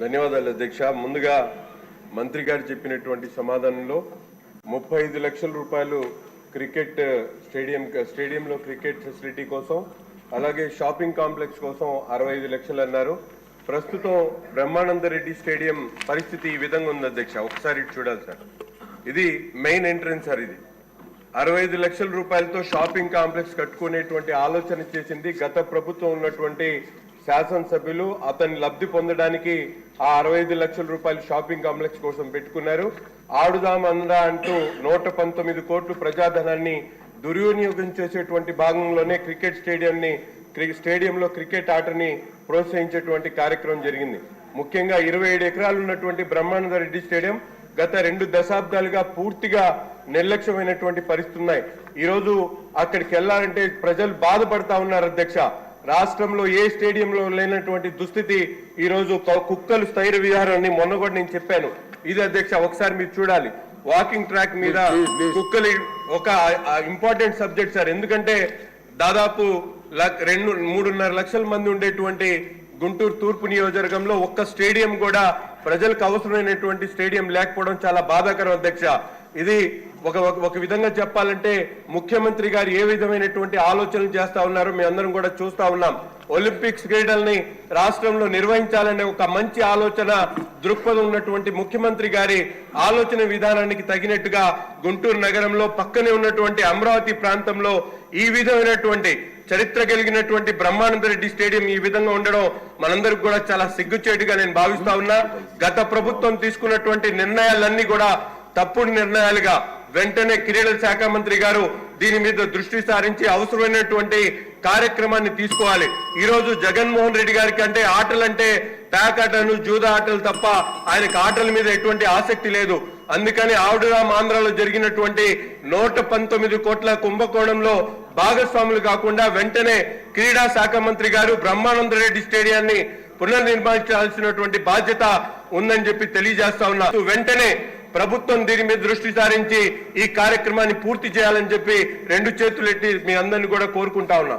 ధన్యవాదాలు అధ్యక్ష. ముందుగా మంత్రి గారు చెప్పినటువంటి సమాధానంలో ముప్పై ఐదు లక్షల రూపాయలు క్రికెట్ స్టేడియం స్టేడియంలో క్రికెట్ ఫెసిలిటీ కోసం అలాగే షాపింగ్ కాంప్లెక్స్ కోసం అరవై ఐదు లక్షలు అన్నారు. ప్రస్తుతం బ్రహ్మానంద రెడ్డి స్టేడియం పరిస్థితి ఈ విధంగా ఉంది అధ్యక్ష. ఒకసారి చూడాలి సార్. ఇది మెయిన్ ఎంట్రన్స్ సార్ ఇది. అరవై ఐదు లక్షల రూపాయలతో షాపింగ్ కాంప్లెక్స్ కట్టుకునేటువంటి ఆలోచన చేసింది గత ప్రభుత్వం ఉన్నటువంటి శాసనసభ్యులు అతని లబ్ధి పొందడానికి ఆ అరవై ఐదు లక్షల రూపాయలు షాపింగ్ కాంప్లెక్స్ కోసం పెట్టుకున్నారు. ఆడుదాం అందా అంటూ నూట పంతొమ్మిది కోట్లు ప్రజాధనాన్ని దుర్వినియోగం చేసేటువంటి భాగంలోనే క్రికెట్ స్టేడియంని స్టేడియంలో క్రికెట్ ఆటని ప్రోత్సహించేటువంటి కార్యక్రమం జరిగింది. ముఖ్యంగా ఇరవై ఏడు ఎకరాలు ఉన్నటువంటి బ్రహ్మానంద రెడ్డి స్టేడియం గత రెండు దశాబ్దాలుగా పూర్తిగా నిర్లక్ష్యమైనటువంటి పరిస్థితున్నాయి ఈరోజు అక్కడికి వెళ్ళాలంటే ప్రజలు బాధపడతా ఉన్నారు అధ్యక్ష. రాష్ట్రంలో ఏ స్టేడియంలో లేనటువంటి దుస్థితి ఈ రోజు క- కుక్కలు స్థైర్య విహారాన్ని మొన్న కూడా నేను చెప్పాను. ఇది అధ్యక్ష ఒకసారి మీరు చూడాలి. వాకింగ్ ట్రాక్ మీద కుక్కలు ఒక ఇంపార్టెంట్ సబ్జెక్ట్ సార్. ఎందుకంటే దాదాపు రెండు మూడున్నర లక్షల మంది ఉండేటువంటి గుంటూరు తూర్పు నియోజకవర్గంలో ఒక్క స్టేడియం కూడా ప్రజలకు అవసరమైనటువంటి స్టేడియం లేకపోవడం చాలా బాధాకరం అధ్యక్ష. ఇది ఒక ఒక- ఒక విధంగా చెప్పాలంటే ముఖ్యమంత్రి గారు ఏ విధమైనటువంటి ఆలోచనలు చేస్తా ఉన్నారో మేమందరం అందరం కూడా చూస్తా ఉన్నాం. ఒలింపిక్స్ క్రీడల్ని రాష్ట్రంలో నిర్వహించాలనే ఒక మంచి ఆలోచన దృక్పథం ఉన్నటువంటి ముఖ్యమంత్రి గారి ఆలోచన విధానానికి తగినట్టుగా గుంటూరు నగరంలో పక్కనే ఉన్నటువంటి అమరావతి ప్రాంతంలో ఈ విధమైనటువంటి చరిత్ర కలిగినటువంటి బ్రహ్మానంద రెడ్డి స్టేడియం ఈ విధంగా ఉండడం మనందరికి కూడా చాలా సిగ్గుచేటుగా నేను భావిస్తా ఉన్నా. గత ప్రభుత్వం తీసుకున్నటువంటి నిర్ణయాలన్నీ కూడా తప్పుడు నిర్ణయాలుగా వెంటనే క్రీడల శాఖ మంత్రి గారు దీని మీద దృష్టి సారించి అవసరమైనటువంటి కార్యక్రమాన్ని తీసుకోవాలి. ఈ రోజు జగన్మోహన్ రెడ్డి గారికి అంటే ఆటలంటే ప్యాక్ ఆటలు జూదా ఆటలు తప్ప ఆయనకు ఆటల మీద ఎటువంటి ఆసక్తి లేదు. అందుకని ఆవుడురామ్ ఆంధ్రాలో జరిగినటువంటి నూట పంతొమ్మిది కోట్ల కుంభకోణంలో భాగస్వాములు కాకుండా వెంటనే క్రీడా శాఖ మంత్రి గారు బ్రహ్మానంద రెడ్డి స్టేడియాన్ని పునర్నిర్మించాల్సినటువంటి బాధ్యత ఉందని చెప్పి తెలియజేస్తా ఉన్నా. వెంటనే ప్రభుత్వం దీని మీద దృష్టి సారించి ఈ కార్యక్రమాన్ని పూర్తి చేయాలని చెప్పి రెండు చేతులెట్టి మీ అందరిని కూడా కోరుకుంటా ఉన్నా.